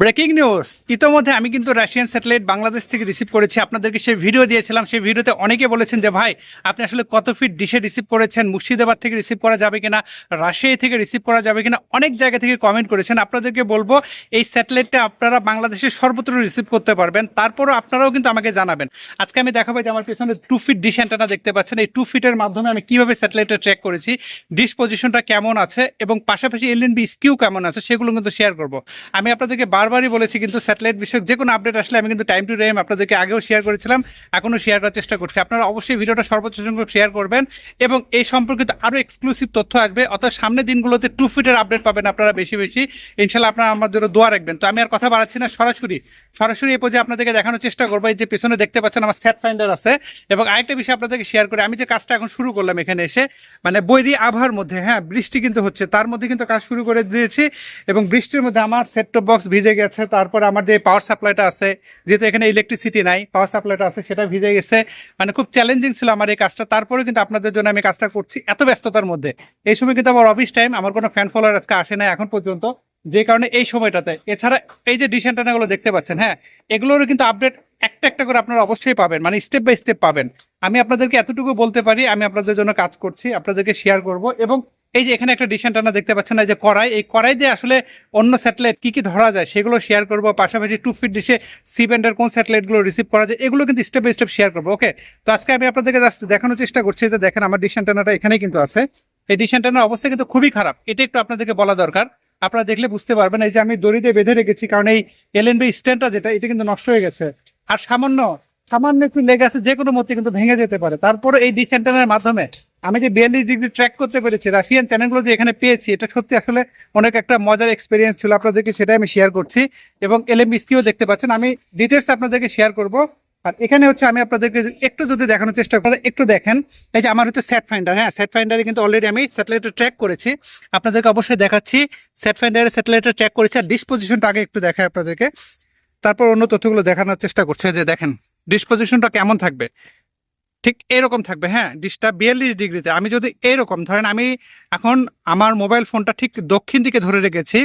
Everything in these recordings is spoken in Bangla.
Breaking news. ইতোমধ্যে আমি কিন্তু রাশিয়ান স্যাটেলাইট বাংলাদেশ থেকে রিসিভ করেছি। আপনাদেরকে সেই ভিডিও দিয়েছিলাম। সেই ভিডিওতে অনেকে বলেছেন যে, ভাই, আপনি আসলে কত ফিট ডিশে রিসিভ করেছেন? মুর্শিদাবাদ থেকে রিসিভ করা যাবে কিনা? রাশিয়া থেকে রিসিভ করা যাবে কিনা? অনেক জায়গা থেকে কমেন্ট করেছেন। আপনাদেরকে বলব, এই স্যাটেলাইটটা আপনারা বাংলাদেশের সর্বত্র রিসিভ করতে পারবেন। তারপরও আপনারাও কিন্তু আমাকে জানাবেন। আজকে আমি দেখাবো যে, আমার পেছনে টু ফিট ডিশ অ্যান্টেনা দেখতে পাচ্ছেন। এই টু ফিটের মাধ্যমে আমি কীভাবে স্যাটেলাইটটা ট্র্যাক করেছি ডিশ পজিশনটা কেমন আছে এবং পাশাপাশি এল এন বি স্কিউ কেমন আছে, সেগুলো কিন্তু শেয়ার করব। আমি আপনাদেরকে বারবারই বলেছি কিন্তু স্যাটেলাইট বিষয়ক যে কোনো আপডেট আসলে আমি কিন্তু টাইম টু টাইম আপনাদেরকে আগেও শেয়ার করেছিলাম, এখনও শেয়ার করার চেষ্টা করছি। আপনারা অবশ্যই ভিডিওটা সর্বোচ্চ সংখ্যক শেয়ার করবেন এবং এই সম্পর্কিত আরও এক্সক্লুসিভ তথ্য আসবে। অর্থাৎ সামনের দিনগুলোতে টু ফিটের আপডেট পাবেন আপনারা বেশি বেশি। ইনশাল্লাহ আপনারা আমার জন্য দোয়া রাখবেন। তো আমি আর কথা বাড়াচ্ছি না, সরাসরি। সরাসরি এই পর্যায়ে আপনাদেরকে দেখানোর চেষ্টা করব। এই যে পেছনে দেখতে পাচ্ছেন আমার স্যাট ফাইন্ডার আছে এবং আরেকটা বিষয় আপনাদেরকে শেয়ার করে। আমি যে কাজটা এখন শুরু করলাম এখানে এসে মানে বৈরি আবহাওয়ার মধ্যে হ্যাঁ বৃষ্টি কিন্তু হচ্ছে, তার মধ্যে কিন্তু কাজ শুরু করে দিয়েছি এবং বৃষ্টির মধ্যে আমার সেট টপ বক্স ভিজে গেছে, তারপর আমার যে পাওয়ার সাপ্লাইটা আছে, যেহেতু এখানে ইলেকট্রিসিটি নাই পাওয়ার সাপ্লাইটা আছে, সেটা ভিজে গেছে। মানে খুব চ্যালেঞ্জিং ছিল আমার এই কাজটা। তারপরে কিন্তু আপনাদের জন্য আমি কাজটা করছি এত ব্যস্ততার মধ্যে। এই সময় কিন্তু আমার অফিস টাইম আমার কোনো ফ্যান ফলোয়ার আজকে আসে না এখন পর্যন্ত। যে কারণে এই সময়টাতে, এছাড়া এই যে ডিশ অ্যান্টেনাগুলো দেখতে পাচ্ছেন হ্যাঁ এগুলোরও কিন্তু আপডেট একটা একটা করে আপনারা অবশ্যই পাবেন মানে স্টেপ বাই স্টেপ পাবেন। আমি আপনাদেরকে এতটুকু বলতে পারি, আমি আপনাদের জন্য কাজ করছি, আপনাদেরকে শেয়ার করব এবং এই যে এখানে একটা ডিশ অ্যান্টেনা দেখতে পাচ্ছেন এই যে কড়াই, এই কড়াই দিয়ে আসলে অন্য স্যাটেলাইট কি কি ধরা যায় সেগুলো শেয়ার করব, পাশাপাশি টু ফিট ডিশে সি ব্যান্ডের কোন স্যাটেলাইটগুলো রিসিভ করা যায়, এগুলো কিন্তু স্টেপ বাই স্টেপ শেয়ার করব ওকে তো আজকে আমি আপনাদেরকে জাস্ট দেখানোর চেষ্টা করছি যে দেখেন আমার ডিশ অ্যান্টেনাটা এখানেই কিন্তু আছে। এই ডিশ অ্যান্টেনার অবস্থা কিন্তু খুবই খারাপ, এটা একটু আপনাদেরকে বলা দরকার। আপনারা দেখলে বুঝতে পারবেন, এই যে আমি দড়ি দিয়ে বেঁধে রেখেছি, কারণ এই এলএনবি স্ট্যান্ডটা যেটা, এটা কিন্তু নষ্ট হয়ে গেছে। আর সামান্য সামান্য একটু লেগে আছে যে কোনো মধ্যে কিন্তু ভেঙে যেতে পারে। তারপরে এই ডিশ অ্যান্টেনার মাধ্যমে আমি যে বিয়াল্লিশ ডিগ্রি ট্র্যাক করতে পেরেছি রাশিয়ান চ্যানেলগুলো যে এখানে পেয়েছি, এটা সত্যি আসলে অনেক একটা মজার এক্সপিরিয়েন্স ছিল আপনাদেরকে, সেটাই আমি শেয়ার করছি। এবং এলএমবি স্কিও দেখতে পাচ্ছেন, আমি ডিটেলস আপনাদেরকে শেয়ার করব। আর এখানে হচ্ছে আমি আপনাদেরকে একটু যদি দেখানোর চেষ্টা করি, একটু দেখেন, এই যে আমার হচ্ছে সেট ফাইন্ডার হ্যাঁ সেট ফাইন্ডারে কিন্তু অলরেডি আমি স্যাটেলাইটে ট্র্যাক করেছি। আপনাদেরকে অবশ্যই দেখাচ্ছি সেট ফাইন্ডারে স্যাটেলাইটে ট্র্যাক করেছি, আর ডিসপোজিশনটা আগে একটু দেখায় আপনাদেরকে। তারপর অন্য তথ্যগুলো দেখানোর চেষ্টা করছে যে দেখেন ডিসপোজিশনটা কেমন থাকবে? ঠিক এরকম থাকবে হ্যাঁ ডিশটা বিয়াল্লিশ ডিগ্রিতে। আমি যদি এরকম, ধরেন আমি এখন আমার মোবাইল ফোনটা ঠিক দক্ষিণ দিকে ধরে রেখেছি,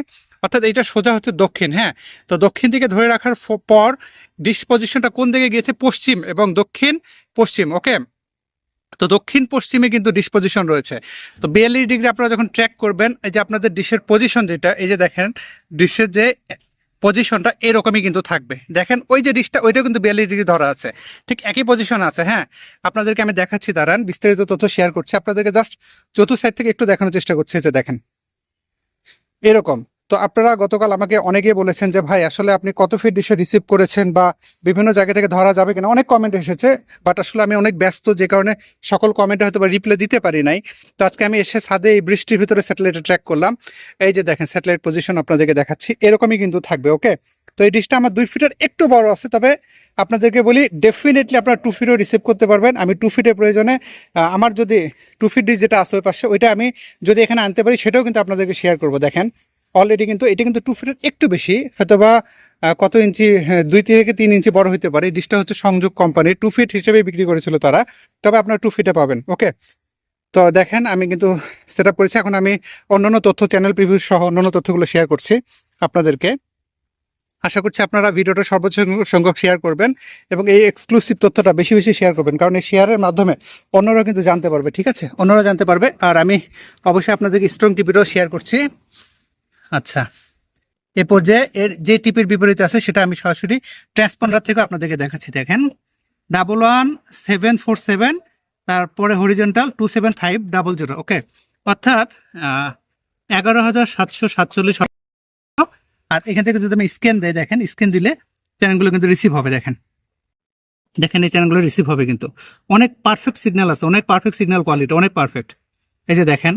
অর্থাৎ এইটা সোজা হচ্ছে দক্ষিণ হ্যাঁ তো দক্ষিণ দিকে ধরে রাখার পর ডিসপোজিশনটা কোন দিকে গিয়েছে? পশ্চিম এবং দক্ষিণ পশ্চিম ওকে তো দক্ষিণ পশ্চিমে কিন্তু ডিসপোজিশন রয়েছে। তো বিয়াল্লিশ ডিগ্রি আপনারা যখন ট্র্যাক করবেন, এই যে আপনাদের ডিশের পজিশন যেটা, এই যে দেখেন ডিশের যে পজিশনটা এরকমই কিন্তু থাকবে। দেখেন, ওই যে ডিশটা ওইটাও কিন্তু বিয়াল্লিশ ডিগ্রি ধরা আছে। ঠিক একই পজিশন আছে হ্যাঁ? আপনাদেরকে আমি দেখাচ্ছি, দাঁড়ান, বিস্তারিত তথ্য শেয়ার করছি। আপনাদেরকে জাস্ট চতুর্থ সাইড থেকে একটু দেখানোর চেষ্টা করছি যে দেখেন। এরকম। তো আপনারা গতকাল আমাকে অনেকেই বলেছেন যে, ভাই, আসলে আপনি কত ফিট ডিশে রিসিভ করেছেন বা বিভিন্ন জায়গা থেকে ধরা যাবে কিনা? অনেক কমেন্ট এসেছে বাট আসলে আমি অনেক ব্যস্ত, যে কারণে সকল কমেন্টে হয়তো বা রিপ্লাই দিতে পারি নাই। তো আজকে আমি এসে ছাদে এই বৃষ্টির ভিতরে স্যাটেলাইটে ট্র্যাক করলাম। এই যে দেখেন স্যাটেলাইট পজিশন আপনাদেরকে দেখাচ্ছি, এরকমই কিন্তু থাকবে ওকে তো এই ডিশটা আমার দুই ফিটের একটু বড় আছে, তবে আপনাদেরকে বলি ডেফিনেটলি আপনারা টু ফিটও রিসিভ করতে পারবেন। আমি টু ফিটের প্রয়োজনে আমার যদি টু ফিট ডিশ যেটা আছে ওই পাশে, ওইটা আমি যদি এখানে আনতে পারি, সেটাও কিন্তু আপনাদেরকে শেয়ার করব, দেখেন। অলরেডি কিন্তু এটা কিন্তু টু ফিটের একটু বেশি হয়তোবা আহ, কত ইঞ্চি হ্যাঁ, দুই থেকে তিন ইঞ্চি বড় হতে পারে। ডিশটা হচ্ছে সংযোগ কোম্পানি টু ফিট হিসেবে বিক্রি করেছিল তারা। তবে আপনারা টু ফিটে পাবেন ওকে তো দেখেন আমি কিন্তু সেট করেছি। এখন আমি অন্যান্য তথ্য চ্যানেল প্রিভিউ সহ অন্যান্য তথ্যগুলো শেয়ার করছি আপনাদেরকে। আশা করছি আপনারা ভিডিওটা সর্বোচ্চ সংখ্যক শেয়ার করবেন এবং এই এক্সক্লুসিভ তথ্যটা বেশি বেশি শেয়ার করবেন। কারণ এই শেয়ারের মাধ্যমে অন্যরা কিন্তু জানতে পারবে ঠিক আছে? অন্যরা জানতে পারবে। আর আমি অবশ্যই আপনাদেরকে স্ট্রং টিপিটাও শেয়ার করছি। আচ্ছা। এ পর্যায়ে এর যে টিপির বিপরীতে আছে সেটা আমি সরাসরি ট্রান্সপন্ডার থেকে আপনাদেরকে দেখাচ্ছি, দেখেন। Double one seven four seven, তারপরে horizontal two seven five double zero, okay? অর্থাৎ এগারো হাজার সাতশো সাতচল্লিশ আর এখান থেকে যদি আমি স্ক্যান দেয় দেখেন, স্ক্যান দিলে চ্যানেলগুলো কিন্তু রিসিভ হবে, দেখেন। দেখেন, এই চ্যানেলগুলো রিসিভ হবে কিন্তু। অনেক পারফেক্ট সিগন্যাল আছে, অনেক পারফেক্ট সিগন্যাল কোয়ালিটি অনেক পারফেক্ট এই যে দেখেন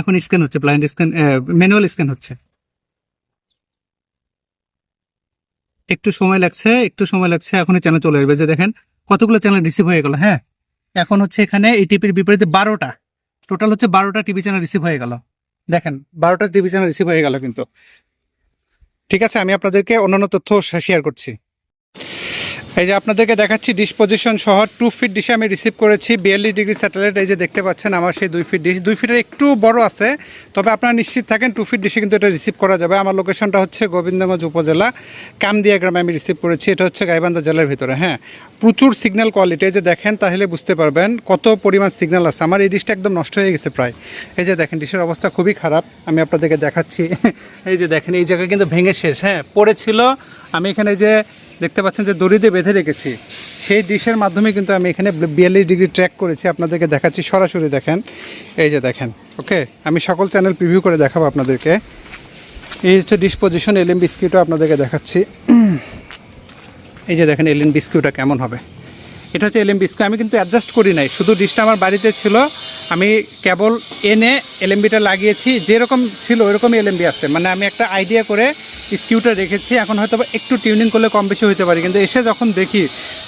এখন স্ক্যান হচ্ছে ব্লাইন্ড স্ক্যান ম্যানুয়াল স্ক্যান হচ্ছে। একটু সময় লাগছে, একটু সময় লাগছে, এখনই চ্যানেল চলে আসবে। যে দেখেন, কতগুলো চ্যানেল রিসিভ হয়ে গেল হ্যাঁ? এখন হচ্ছে এখানে এই টিপির বিপরীতে বারোটা। টোটাল হচ্ছে বারোটা টিভি চ্যানেল রিসিভ হয়ে গেল। দেখেন, বারোটা টিভি চ্যানেল রিসিভ হয়ে গেল কিন্তু। ঠিক আছে, আমি আপনাদেরকে অন্যান্য তথ্য শেয়ার করছি। এই যে আপনাদেরকে দেখাচ্ছি ডিশ পজিশন সহ টু ফিট ডিশে আমি রিসিভ করেছি, বিয়াল্লিশ ডিগ্রি স্যাটেলাইট এই যে দেখতে পাচ্ছেন আমার সেই দুই ফিট ডিশ দুই ফিটের একটু বড় আছে, তবে আপনারা নিশ্চিত থাকেন টু ফিট ডিশে কিন্তু এটা রিসিভ করা যাবে। আমার লোকেশনটা হচ্ছে গোবিন্দগঞ্জ উপজেলা, কামদিয়া গ্রামে আমি রিসিভ করেছি। এটা হচ্ছে গাইবান্ধা জেলার ভিতরে হ্যাঁ। প্রচুর সিগন্যাল কোয়ালিটি এই যে দেখেন তাহলে বুঝতে পারবেন কত পরিমাণ সিগন্যাল আছে। আমার এই ডিশটা একদম নষ্ট হয়ে গেছে প্রায়। এই যে দেখেন ডিশের অবস্থা খুবই খারাপ, আমি আপনাদেরকে দেখাচ্ছি। এই যে দেখেন, এই জায়গায় কিন্তু ভেঙে শেষ হ্যাঁ। পড়েছিল, আমি এখানে যে দেখতে পাচ্ছেন যে দড়িতে বেঁধে রেখেছি। সেই ডিশের মাধ্যমে কিন্তু আমি এখানে বিয়াল্লিশ ডিগ্রি ট্র্যাক করেছি। আপনাদেরকে দেখাচ্ছি, সরাসরি দেখেন। এই যে দেখেন, ওকে? আমি সকল চ্যানেল প্রিভিউ করে দেখাবো আপনাদেরকে। এই হচ্ছে ডিশ পজিশন এলএম বিস্কিটও আপনাদেরকে দেখাচ্ছি। এই যে দেখেন এলিন বিস্কিউটা কেমন হবে। এটা হচ্ছে এলএম বিস্কিউ আমি কিন্তু অ্যাডজাস্ট করি নাই। শুধু ডিশটা আমার বাড়িতে ছিল আমি কেবল এনে এলএমবিটা লাগিয়েছি, যেরকম ছিল ওইরকমই এলএমবি আসছে। মানে আমি একটা আইডিয়া করে স্কিউটা রেখেছি, এখন হয়তো একটু টিউনিং করলে কম বেশি হতে পারে। কিন্তু এসে যখন দেখি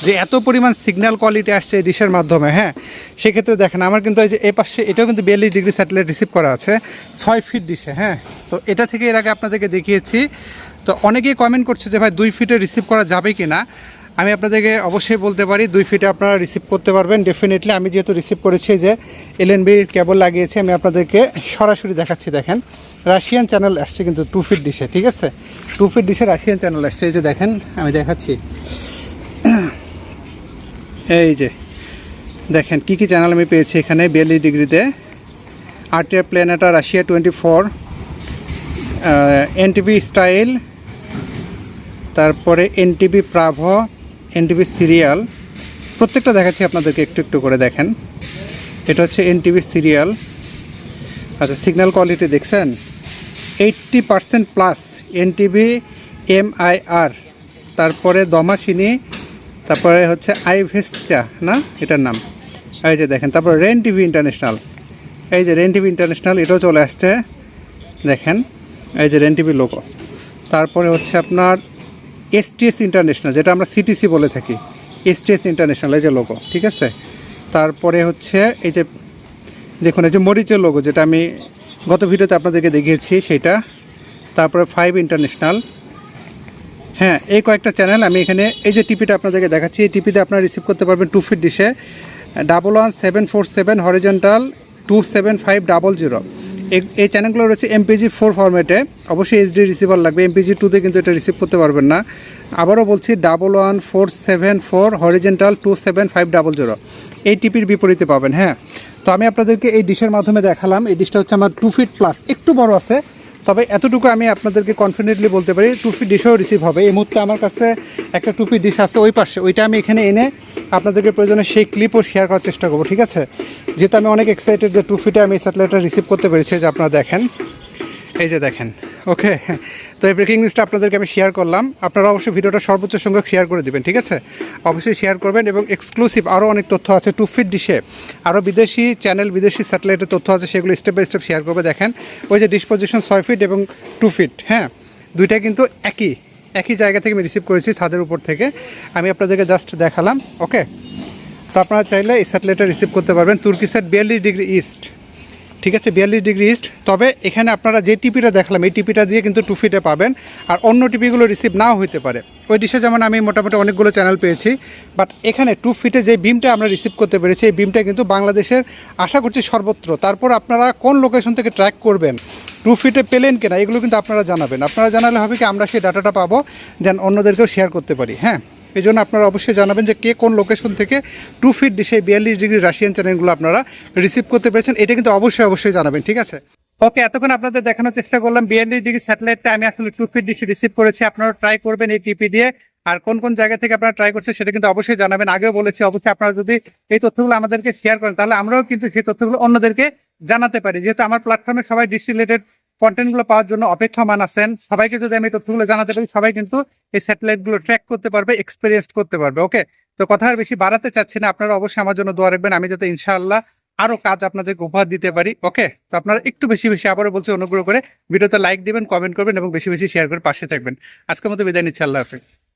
যে এত পরিমাণ সিগন্যাল কোয়ালিটি আসছে ডিশের মাধ্যমে হ্যাঁ সেক্ষেত্রে দেখেন, আমার কিন্তু এই যে এ পাশে, এটাও কিন্তু বিয়াল্লিশ ডিগ্রি স্যাটেলাইট রিসিভ করা আছে, ছয় ফিট ডিশে হ্যাঁ। তো এটা থেকে এর আগে আপনাদেরকে দেখিয়েছি। তো অনেকেই কমেন্ট করছে যে, ভাই, দুই ফিটে রিসিভ করা যাবে কি না আমি আপনাদেরকে অবশ্যই বলতে পারি, দুই ফিটে আপনারা রিসিভ করতে পারবেন। ডেফিনেটলি আমি যেহেতু রিসিভ করেছি যে এলএনবির কেবল লাগিয়েছি, আমি আপনাদেরকে সরাসরি দেখাচ্ছি, দেখেন। রাশিয়ান চ্যানেল আসছে কিন্তু টু ফিট ডিশে ঠিক আছে? টু ফিট ডিশে রাশিয়ান চ্যানেল আসছে, এই যে দেখেন, আমি দেখাচ্ছি। এই যে, দেখেন, কি কি চ্যানেল আমি পেয়েছি এখানে, বিয়াল্লিশ ডিগ্রিতে। RTR Planeta Russia twenty four NTV style তারপরে এনটিভি প্রাভ এনটিভি সিরিয়াল প্রত্যেকটা দেখাচ্ছি আপনাদেরকে একটু একটু করে দেখেন। এটা হচ্ছে এনটিভি সিরিয়াল আচ্ছা সিগন্যাল কোয়ালিটি দেখছেন? Eighty percent plus NTV MIR তারপরে দমাসিনী তারপরে হচ্ছে আইভেস্টা না? এটার নাম। এই যে দেখেন, তারপরে রেন টিভি ইন্টারন্যাশনাল এই যে রেন টিভি ইন্টারন্যাশনাল এটাও চলে আসছে। দেখেন, এই যে রেন টিভি লোগো তারপরে হচ্ছে আপনার এসটিএস ইন্টারন্যাশনাল যেটা আমরা সিটিসি বলে থাকি। এসটিএস ইন্টারন্যাশনাল এই যে লোগো ঠিক আছে? তারপরে হচ্ছে এই যে, দেখুন, এই যে মরিচের লোগো যেটা আমি গত ভিডিওতে আপনাদেরকে দেখিয়েছি, সেটা। তারপরে ফাইভ ইন্টারন্যাশনাল হ্যাঁ এই কয়েকটা চ্যানেল আমি এখানে, এই যে টিপিটা আপনাদেরকে দেখাচ্ছি, এই টিপিতে আপনারা রিসিভ করতে পারবেন two feet ডিশে double one seven four seven horizontal two seven five double zero এই চ্যানেলগুলো রয়েছে এমপিজি ফোর ফরম্যাটে অবশ্যই এইচডি রিসিভার লাগবে। এমপিজি টুতে কিন্তু এটা রিসিভ করতে পারবেন না। আবারও বলছি double one four seven four horizontal two seven five double zero এই টিপির বিপরীতে পাবেন হ্যাঁ। তো আমি আপনাদেরকে এই ডিশের মাধ্যমে দেখালাম। এই ডিশটা হচ্ছে আমার টু ফিট প্লাস একটু বড় আছে। তবে এতটুকু আমি আপনাদেরকে কনফিডেন্টলি বলতে পারি, টুপি ডিশও রিসিভ হবে। এই মুহূর্তে আমার কাছে একটা টুপি ডিশ আছে ওই পাশে। ওইটা আমি এখানে এনে আপনাদেরকে প্রয়োজনে সেই ক্লিপও শেয়ার করার চেষ্টা করব, ঠিক আছে? যেহেতু আমি অনেক এক্সাইটেড যে টুপিটা আমি স্যাটেলাইটটা রিসিভ করতে পেরেছি যে আপনারা দেখেন। এই যে দেখেন ওকে তো এই ব্রেকিং নিউজটা আপনাদেরকে আমি শেয়ার করলাম। আপনারা অবশ্যই ভিডিওটা সর্বোচ্চ সংখ্যক শেয়ার করে দিবেন, ঠিক আছে? অবশ্যই শেয়ার করবেন এবং এক্সক্লুসিভ আরও অনেক তথ্য আছে টু ফিট ডিশে আরও বিদেশি চ্যানেল বিদেশি স্যাটেলাইটের তথ্য আছে, সেগুলো স্টেপ বাই স্টেপ শেয়ার করবে। দেখেন, ওই যে ডিসপোজিশন ছয় ফিট এবং টু ফিট হ্যাঁ? দুইটা কিন্তু একই একই জায়গা থেকে আমি রিসিভ করেছি ছাদের উপর থেকে। আমি আপনাদেরকে জাস্ট দেখালাম ওকে তো আপনারা চাইলে এই স্যাটেলাইটটা রিসিভ করতে পারবেন। তুর্কি সাইড বিয়াল্লিশ ডিগ্রি ইস্ট ঠিক আছে, বিয়াল্লিশ ডিগ্রি ইস্ট। তবে এখানে আপনারা যে টিপিটা দেখলাম, এই টিপিটা দিয়ে কিন্তু টু ফিটে পাবেন। আর অন্য টিপিগুলো রিসিভ নাও হতে পারে। ওই ডিশে যেমন আমি মোটামুটি অনেকগুলো চ্যানেল পেয়েছি বাট এখানে টু ফিটে যে বিমটা আমরা রিসিভ করতে পেরেছি, এই বিমটা কিন্তু বাংলাদেশের, আশা করছি সর্বত্র। তারপর আপনারা কোন লোকেশন থেকে ট্র্যাক করবেন টু ফিটে পেলেন কিনা, এগুলো কিন্তু আপনারা জানাবেন। আপনারা জানালে হবে কি, আমরা সেই ডাটাটা পাবো দেন অন্যদেরকেও শেয়ার করতে পারি হ্যাঁ? এই জন্য আপনারা অবশ্যই জানাবেন যে কে কোন লোকেশন থেকে টু ফিট ডিশে বিয়াল্লিশ ডিগ্রি রাশিয়ান চ্যানেলগুলো আপনারা রিসিভ করতে পেরেছেন। এটা কিন্তু অবশ্যই অবশ্যই জানাবেন, ঠিক আছে? ওকে এতক্ষণ আপনাদের দেখানোর চেষ্টা করলাম। বিয়াল্লিশ ডিগ্রি স্যাটেলাইটটা আমি আসলে টু ফিট ডিশে রিসিভ করেছি। আপনারা ট্রাই করবেন এই টিপি দিয়ে। আর কোন কোন জায়গা থেকে আপনারা ট্রাই করছেন সেটা কিন্তু অবশ্যই জানাবেন। আগেও বলেছি, অবশ্যই আপনারা যদি এই তথ্যগুলো আমাদেরকে শেয়ার করেন, তাহলে আমরাও কিন্তু সেই তথ্যগুলো অন্যদেরকে জানাতে পারি। যেহেতু আমার প্ল্যাটফর্মে সবাই ডিশ রিলেটেড কন্টেন্টগুলো পাওয়ার জন্য অপেক্ষমান আছেন। সবাইকে যদি আমি তথ্যগুলো জানাতে পারি, সবাই কিন্তু এই স্যাটেলাইটগুলো ট্র্যাক করতে পারবে এক্সপিরিয়েন্স করতে পারবে ওকে তো কথা আর বেশি বাড়াতে চাচ্ছি না, আপনারা অবশ্যই আমার জন্য দোয়া রাখবেন, আমি যাতে ইনশাআল্লাহ আরও কাজ আপনাদেরকে উপহার দিতে পারি ওকে তো আপনারা একটু বেশি বেশি আবারও বলছি, অনুগ্রহ করে ভিডিওতে লাইক দিবেন কমেন্ট করবেন এবং বেশি বেশি শেয়ার করে পাশে থাকবেন। আজকের মতো বিদায় নিচ্ছি, আল্লাহ হাফিজ।